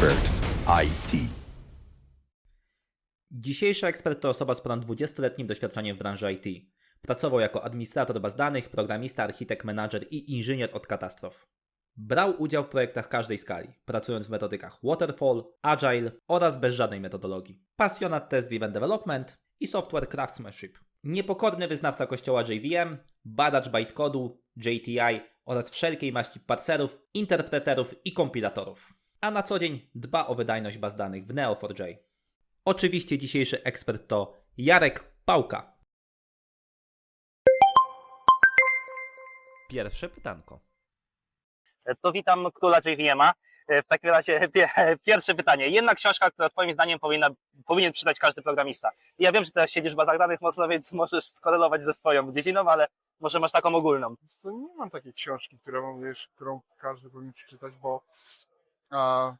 ekspert IT. Dzisiejszy ekspert to osoba z ponad 20-letnim doświadczeniem w branży IT. Pracował jako administrator baz danych, programista, architekt, menadżer i inżynier od katastrof. Brał udział w projektach każdej skali, pracując w metodykach Waterfall, Agile oraz bez żadnej metodologii. Pasjonat test-driven development i software craftsmanship. Niepokorny wyznawca kościoła JVM, badacz bytecodu, JTI oraz wszelkiej maści parserów, interpreterów i kompilatorów. A na co dzień dba o wydajność baz danych w Neo4j. Oczywiście dzisiejszy ekspert to Jarek Pałka. Pierwsze pytanko. To witam króla JVM-a. W takim razie pie- pierwsze pytanie. Jedna książka, która Twoim zdaniem powinna, powinien czytać każdy programista. Ja wiem, że teraz siedzisz w bazach danych mocno, więc możesz skorelować ze swoją dziedziną, ale może masz taką ogólną. Co, nie mam takiej książki, którą, wiesz, którą każdy powinien przeczytać, bo a,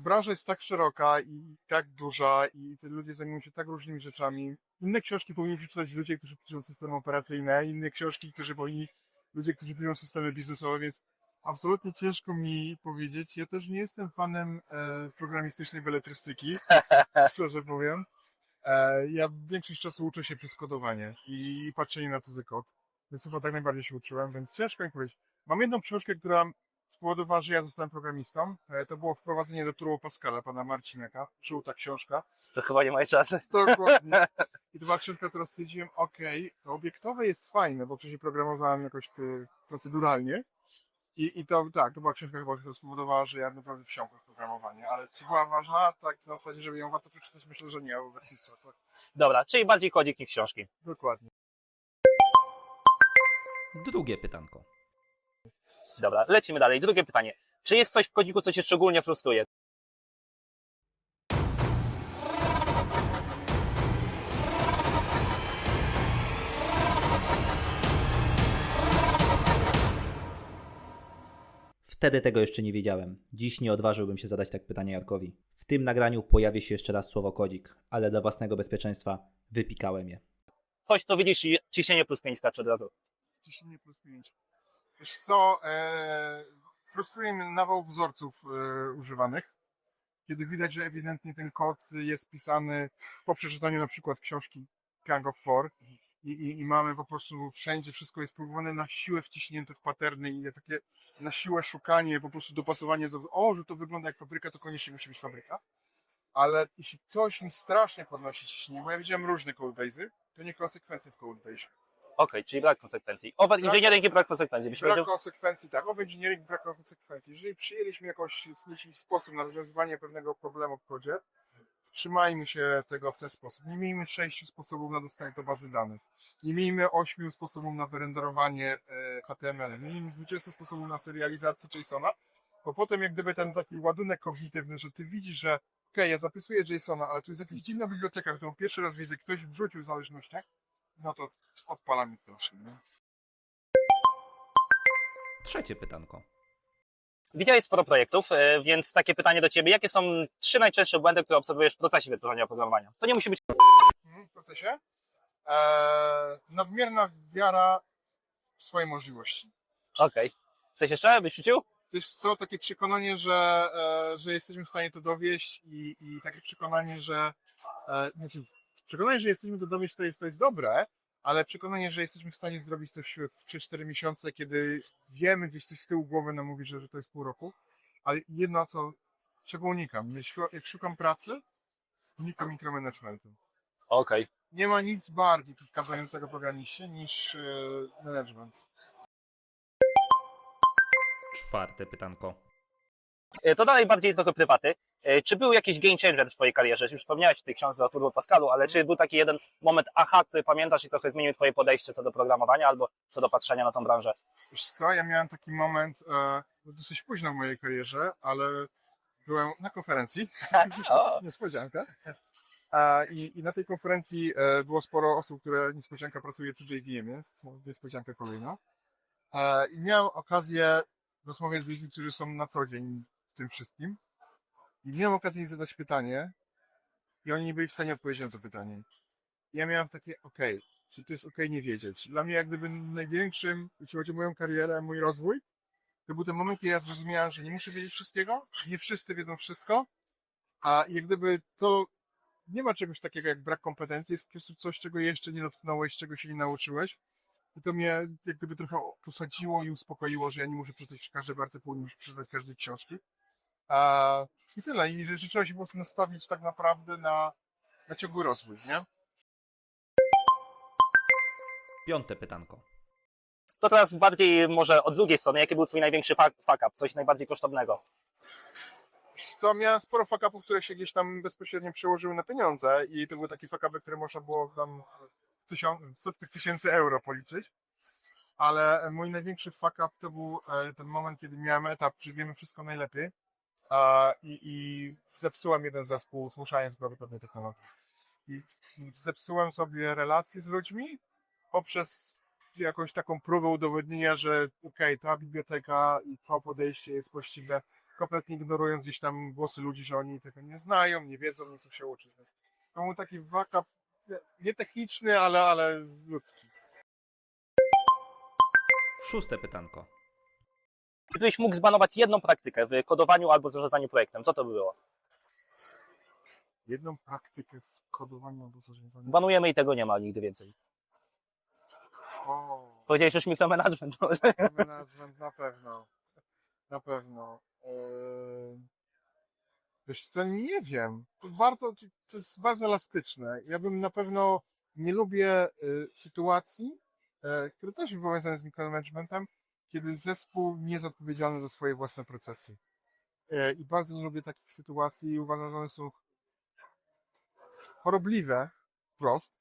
branża jest tak szeroka i tak duża i te ludzie zajmują się tak różnymi rzeczami. Inne książki powinni przeczytać ludzie, którzy piszą systemy operacyjne, inne książki, którzy powinni ludzie, którzy piszą systemy biznesowe, więc absolutnie ciężko mi powiedzieć. Ja też nie jestem fanem e, programistycznej beletrystyki, szczerze powiem. E, ja większość czasu uczę się przez kodowanie i patrzenie na cudzy kod. Więc chyba tak najbardziej się uczyłem, więc ciężko mi powiedzieć. Mam jedną książkę, która spowodowała, że ja zostałem programistą. E, To było wprowadzenie do Turbo Pascala pana Marcineka. Żółta książka. To chyba nie moje czasy. Dokładnie. I to była książka, która stwierdziłem, okej, to obiektowe jest fajne, bo wcześniej programowałem jakoś y, proceduralnie. I, I to tak, to była książka chyba, która spowodowała, że ja naprawdę wsiąkłem w programowanie. Ale czy była ważna? Tak, na zasadzie, żeby ją warto przeczytać, myślę, że nie w obecnych czasach. Dobra, czyli bardziej kodzik niż książki. Dokładnie. Drugie pytanko. Dobra, lecimy dalej. Drugie pytanie. Czy jest coś w kodziku, co Cię szczególnie frustruje? Wtedy tego jeszcze nie wiedziałem. Dziś nie odważyłbym się zadać tak pytanie Jarkowi. W tym nagraniu pojawi się jeszcze raz słowo kodzik, ale dla własnego bezpieczeństwa wypikałem je. Coś, co widzisz i ciśnienie plus 5 skacze od razu. Ciśnienie plus 5. Wiesz co, e, frustruje mnie nawał wzorców e, używanych, kiedy widać, że ewidentnie ten kod jest pisany po przeczytaniu na przykład książki Gang of Four i, i, i mamy po prostu wszędzie wszystko jest próbowane na siłę wciśnięte w paterny i takie na siłę szukanie, po prostu dopasowanie, do- o, że to wygląda jak fabryka, to koniecznie musi być fabryka. Ale jeśli coś mi strasznie podnosi ciśnienie, bo ja widziałem różne codebase'y, to nie konsekwencje w codebase'ie. Okej, czyli brak konsekwencji. Over engineering i brak konsekwencji. Byś Brak powiedział? konsekwencji, tak. Engineering brak konsekwencji. Jeżeli przyjęliśmy jakoś jakiś sposób na rozwiązywanie pewnego problemu w kodzie, trzymajmy się tego w ten sposób. Nie miejmy sześciu sposobów na dostanie do bazy danych. Nie miejmy ośmiu sposobów na wyrenderowanie e, HTML. Nie miejmy 20 sposobów na serializację JSONa, bo potem jak gdyby ten taki ładunek kognitywny, że ty widzisz, że okej, ja zapisuję JSONa, ale tu jest jakaś dziwna biblioteka, którą pierwszy raz widzę, ktoś wrzucił w zależnościach, no to odpala mnie strasznie. Nie? Trzecie pytanko. Widziałeś sporo projektów, e, więc takie pytanie do Ciebie. Jakie są trzy najczęstsze błędy, które obserwujesz w procesie wytwarzania oprogramowania? To nie musi być w procesie. Eee, nadmierna wiara w swoje możliwości. Okej. Coś jeszcze byś rzucił? Wiesz co, takie przekonanie, że, e, że jesteśmy w stanie to dowieść i, i takie przekonanie, że e, znaczy, przekonanie, że jesteśmy to dowieść to jest, to jest dobre, ale przekonanie, że jesteśmy w stanie zrobić coś w 3-4 miesiące, kiedy wiemy gdzieś coś z tyłu głowy nam mówi, że, że to jest pół roku, ale jedno co, czego unikam, jeśli, jak szukam pracy, unikam mikromanagementu. Okej. nie ma nic bardziej przeszkadzającego programiście niż e, management. Czwarte pytanko. E, To dalej bardziej trochę prywaty. E, Czy był jakiś game changer w Twojej karierze? Już wspomniałeś w tej książce o Turbo Pascalu, ale czy był taki jeden moment aha, który pamiętasz i trochę zmienił Twoje podejście co do programowania albo co do patrzenia na tą branżę? Wiesz co, ja miałem taki moment e, dosyć późno w mojej karierze, ale byłem na konferencji, O. niespodzianka. I, I na tej konferencji e, było sporo osób, które niespodzianka pracuje przy JVM-ie, niespodzianka kolejna. I miałem okazję rozmawiać z ludźmi, którzy są na co dzień tym wszystkim. I miałem okazję zadać pytanie i oni nie byli w stanie odpowiedzieć na to pytanie. I ja miałem takie, okej, czy to jest okej nie wiedzieć. Dla mnie jak gdyby największym, jeśli chodzi o moją karierę, mój rozwój, to był ten moment, kiedy ja zrozumiałem, że nie muszę wiedzieć wszystkiego, nie wszyscy wiedzą wszystko, a jak gdyby to nie ma czegoś takiego jak brak kompetencji, jest po prostu coś, czego jeszcze nie dotknąłeś, czego się nie nauczyłeś. I to mnie jak gdyby trochę posadziło i uspokoiło, że ja nie muszę przeczytać każdego artykułu, nie muszę przeczytać każdej książki. A, I tyle. I że trzeba się po prostu nastawić tak naprawdę na, na ciągły rozwój, nie? Piąte pytanko. To teraz bardziej może od drugiej strony, jaki był twój największy fuck, fuck up, coś najbardziej kosztownego? Co, miałem sporo fakapów, które się gdzieś tam bezpośrednio przełożyły na pieniądze i to były takie fakapy, które można było tam tysiąc, setkach tysięcy euro policzyć. Ale mój największy fuck up to był e, ten moment, kiedy miałem etap, że wiemy wszystko najlepiej a, i, i zepsułem jeden zespół, zmuszając go do pewnej technologii. I zepsułem sobie relacje z ludźmi poprzez jakąś taką próbę udowodnienia, że okej, ta biblioteka i to podejście jest właściwe, kompletnie ignorując gdzieś tam głosy ludzi, że oni tego nie znają, nie wiedzą, nie chcą się uczyć. Więc to był taki wakap, nie techniczny, ale, ale ludzki. Szóste pytanko. Gdybyś mógł zbanować jedną praktykę w kodowaniu albo w zarządzaniu projektem, co to by było? Jedną praktykę w kodowaniu albo zarządzaniu. Banujemy i tego nie ma nigdy więcej. O, Powiedziałeś już mikromanagement. management na pewno. Na pewno. Eee, Wiesz co, nie wiem. To bardzo, to jest bardzo elastyczne. Ja bym na pewno nie lubię y, sytuacji, e, które też są powiązane z mikromanagementem, kiedy zespół nie jest odpowiedzialny za swoje własne procesy. E, I bardzo nie lubię takich sytuacji i uważam, że one są chorobliwe, wprost,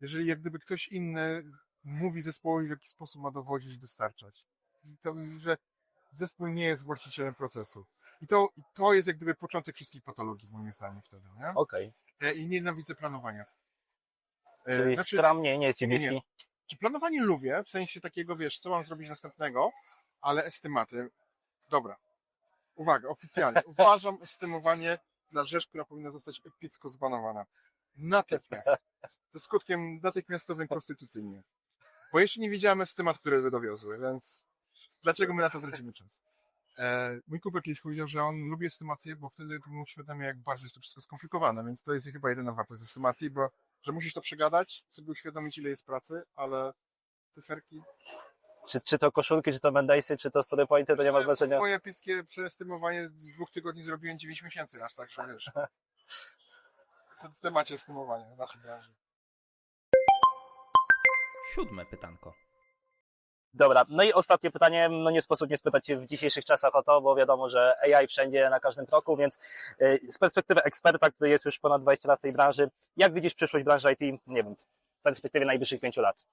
jeżeli jak gdyby ktoś inny mówi zespołowi, w jaki sposób ma dowodzić i dostarczać. I to, że zespół nie jest właścicielem procesu. I to, i to jest jak gdyby początek wszystkich patologii, moim zdaniem, wtedy, nie? Okej, E, I nienawidzę planowania. E, czyli znaczy, Scrum nie, nie jest ci nie, nie. Czy planowanie lubię, w sensie takiego, wiesz, co mam zrobić następnego, ale estymaty, dobra. Uwaga, oficjalnie. Uważam estymowanie za rzecz, która powinna zostać epicko zbanowana. Natychmiast. Ze skutkiem natychmiastowym konstytucyjnie. Bo jeszcze nie widziałem estymat, które dowiozły, więc dlaczego my na to tracimy czas? E, mój kumpel kiedyś powiedział, że on lubi estymację, bo wtedy mu uświadamia, jak bardzo jest to wszystko skomplikowane, więc to jest chyba jedyna wartość estymacji, bo że musisz to przegadać, sobie uświadomić, ile jest pracy, ale cyferki... Czy, czy to koszulki, czy to Mendaysy, czy to storypointy, to nie ma znaczenia. Moje epickie przeestymowanie z dwóch tygodni zrobiłem 9 miesięcy raz, także wiesz. W temacie estymowania w naszej branży. Siódme pytanko. Dobra, no i ostatnie pytanie, no nie sposób nie spytać się w dzisiejszych czasach o to, bo wiadomo, że AI wszędzie, na każdym kroku, więc y, z perspektywy eksperta, który jest już ponad 20 lat w tej branży, jak widzisz przyszłość branży IT, nie wiem, w perspektywie najbliższych 5 lat?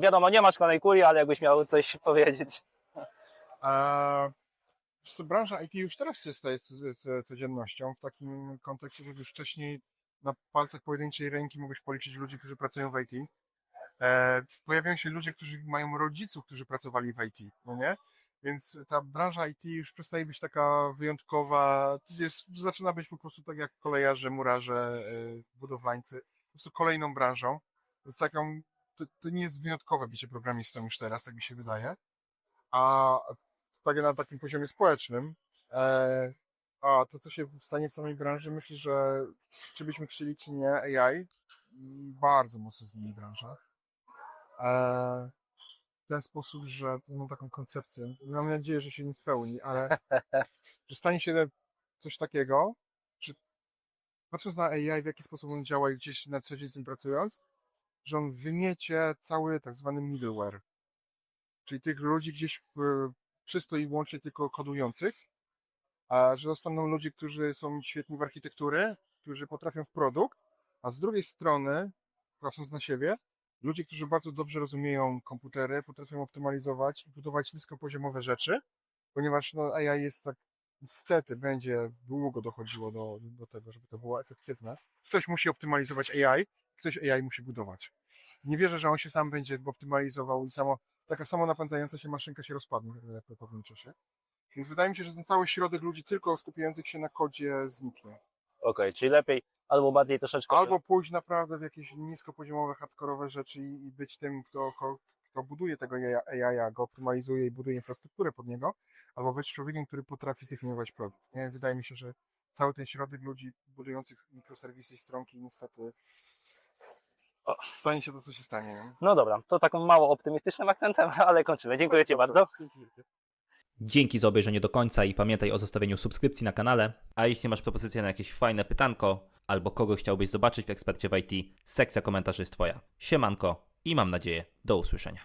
Wiadomo, nie ma szklanej kuli, ale jakbyś miał coś powiedzieć. A, co, branża IT już teraz się staje co- co- codziennością w takim kontekście, że już wcześniej na palcach pojedynczej ręki mogłeś policzyć ludzi, którzy pracują w IT. E, pojawiają się ludzie, którzy mają rodziców, którzy pracowali w IT, no nie? Więc ta branża IT już przestaje być taka wyjątkowa, jest, zaczyna być po prostu tak jak kolejarze, murarze, e, budowlańcy, po prostu kolejną branżą. Taką, to, to nie jest wyjątkowe bycie programistą już teraz, tak mi się wydaje. A tak na takim poziomie społecznym. E, a to, co się stanie w samej branży, myślę, że czy byśmy chcieli, czy nie, AI bardzo mocno zmieni branżę. E, w ten sposób, że mam taką koncepcję. Mam nadzieję, że się nie spełni, ale że stanie się coś takiego, że patrząc na AI, w jaki sposób on działa i gdzieś na co dzień z nim pracując, że on wymiecie cały tak zwany middleware. Czyli tych ludzi gdzieś e, czysto i wyłącznie tylko kodujących, a że zostaną ludzie, którzy są świetni w architekturę, którzy potrafią w produkt, a z drugiej strony, patrząc na siebie, ludzie, którzy bardzo dobrze rozumieją komputery, potrafią optymalizować i budować niskopoziomowe rzeczy, ponieważ no, AI jest tak, niestety będzie długo dochodziło do, do tego, żeby to było efektywne. Ktoś musi optymalizować AI, ktoś AI musi budować. Nie wierzę, że on się sam będzie optymalizował i samo, taka samo napędzająca się maszynka się rozpadnie w w pewnym czasie. Więc wydaje mi się, że ten cały środek ludzi tylko skupiających się na kodzie zniknie. Okej, czyli lepiej albo bardziej troszeczkę... Albo pójść naprawdę w jakieś niskopoziomowe, hardkorowe rzeczy i, i być tym, kto, kto, buduje tego AI, go optymalizuje i buduje infrastrukturę pod niego, albo być człowiekiem, który potrafi zdefiniować produkt. Nie? Wydaje mi się, że cały ten środek ludzi budujących mikroserwisy i stronki niestety o, stanie się to, co się stanie. Nie? No dobra, to taką mało optymistycznym akcentem, ale kończymy. Dziękuję Ci bardzo. Dzięki za obejrzenie do końca i pamiętaj o zostawieniu subskrypcji na kanale. A jeśli masz propozycję na jakieś fajne pytanko albo kogo chciałbyś zobaczyć w ekspercie w IT, sekcja komentarzy jest Twoja. Siemanko i mam nadzieję do usłyszenia.